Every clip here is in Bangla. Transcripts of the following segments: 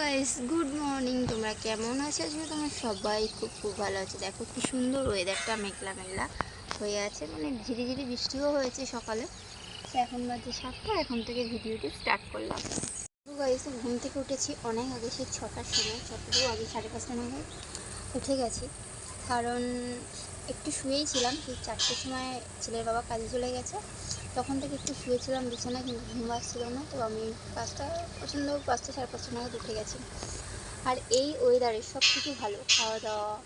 গাইস গুড মর্নিং তোমরা কেমন আছো? আজকে তোমরা সবাই খুব খুব ভালো আছে। দেখো কি সুন্দর ওয়েদারটা মেঘলা মেঘলা হয়ে আছে। মানে ঝিরি ঝিরি বৃষ্টিও হয়েছে সকালে। তো এখন বাজে সাতটা, এখন থেকে ভিডিওটি স্টার্ট করলাম। গাইস ঘুম থেকে উঠেছি অনেক আগে, সেই ছটার সময় ছটারও আগে সাড়ে পাঁচটা নাগাদ উঠে গেছি। কারণ একটু শুয়েই ছিলাম সেই চারটের সময় ছেলের বাবা কাজে চলে গেছে। তখন থেকে একটু শুয়েছিলাম বিছানায় কিন্তু ঘুম আসছিল না, তো আমি পাঁচটা, পছন্দ পাঁচটা, সাড়ে পাঁচটা নাগাদ উঠে গেছি। আর এই ওয়েদারে সব কিছু ভালো খাওয়া দাওয়া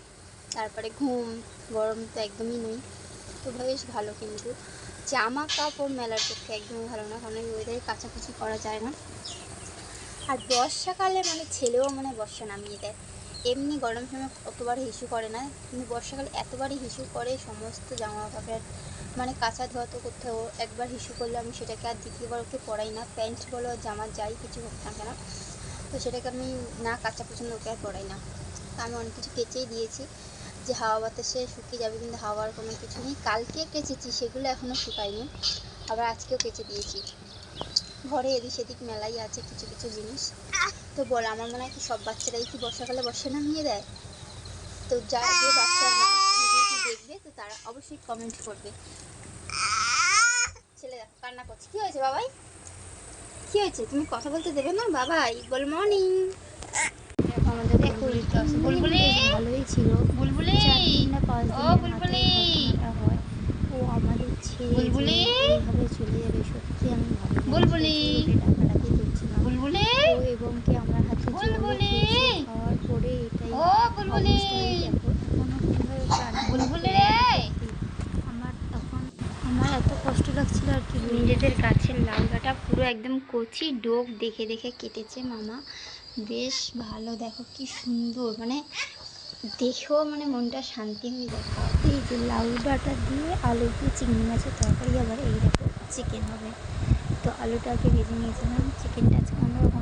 তারপরে ঘুম, গরম তো একদমই নেই, তো বেশ ভালো কিন্তু। জামা কাপড় মেলার পক্ষে একদমই ভালো না, কারণ এই ওয়েদারে কাছাকাছি করা যায় না। আর বর্ষাকালে মানে ছেলেও মানে বর্ষা নামিয়ে দেয়। এমনি গরম সময় অতবার হিসু করে না। কিন্তু বর্ষাকালে এতবারই হিসু করে, সমস্ত জামা কাপড় মানে কাঁচা ধোয়া তো কোথাও একবার হিসু করলে আমি সেটাকে আর দ্বিতীয়বার ওকে পরাই না। প্যান্ট বলো, জামা যাই কিছু হোক না তো সেটাকে আমি না কাঁচা পছন্দ ওকে আর পরাই না। আমি অনেক কিছু কেচেই দিয়েছি যে হাওয়া বাতাসে শুকিয়ে যাবে কিন্তু হাওয়ার কোনো কিছু নেই। কালকে কেচেছি, সেগুলো এখনও শুকায়নি। আবার আজকেও কেচে দিয়েছি। ঘরে এদিক সেদিক মেলাই আছে কিছু কিছু জিনিস। তো বল আমার মনে হয় কি সব বাচ্চারাই কি বর্ষাকালে বর্ষা নামিয়ে দেয়? তো যা যে বাচ্চারা দেখবে? তো তারা অবশ্যই কমেন্ট করবে। ছেলে কান্না করছে। কি হয়েছে বাবাই? কি হয়েছে? তুমি কথা বলতে দেবে না? বাবাই বল মর্নিং। আমাদের বুলবুলি। ভালোই ছিল। বুলবুলি! ও বুলবুলি। ও আমাদের যে বুলবুলি। এইভাবে চলে যাবে সত্যি আমি বুলবুলি। ডাকাডাকি করছিলাম বুলবুলি। এবং কি আমার হাতে বুলবুলি। খাওয়ার পরে এটাই ও বুলবুলি। বুলবুলি রে। আমার তখন আমার এত কষ্ট লাগছিল আর কি নিজেদের গাছের লাউডাটা পুরো একদম কচি ডোক দেখে দেখে কেটেছে মামা। বেশ ভালো দেখো কি সুন্দর। মানে দেখেও মানে মনটা শান্তি হয়ে যায়। এই যে লাউ ডাটা দিয়ে আলু দিয়ে চিংড়ি মাছের তরকারি, আবার এইরকম চিকেন হবে। তো আলুটাকে ভেজে নিয়েছিলাম। চিকেনটা আজকে করেছি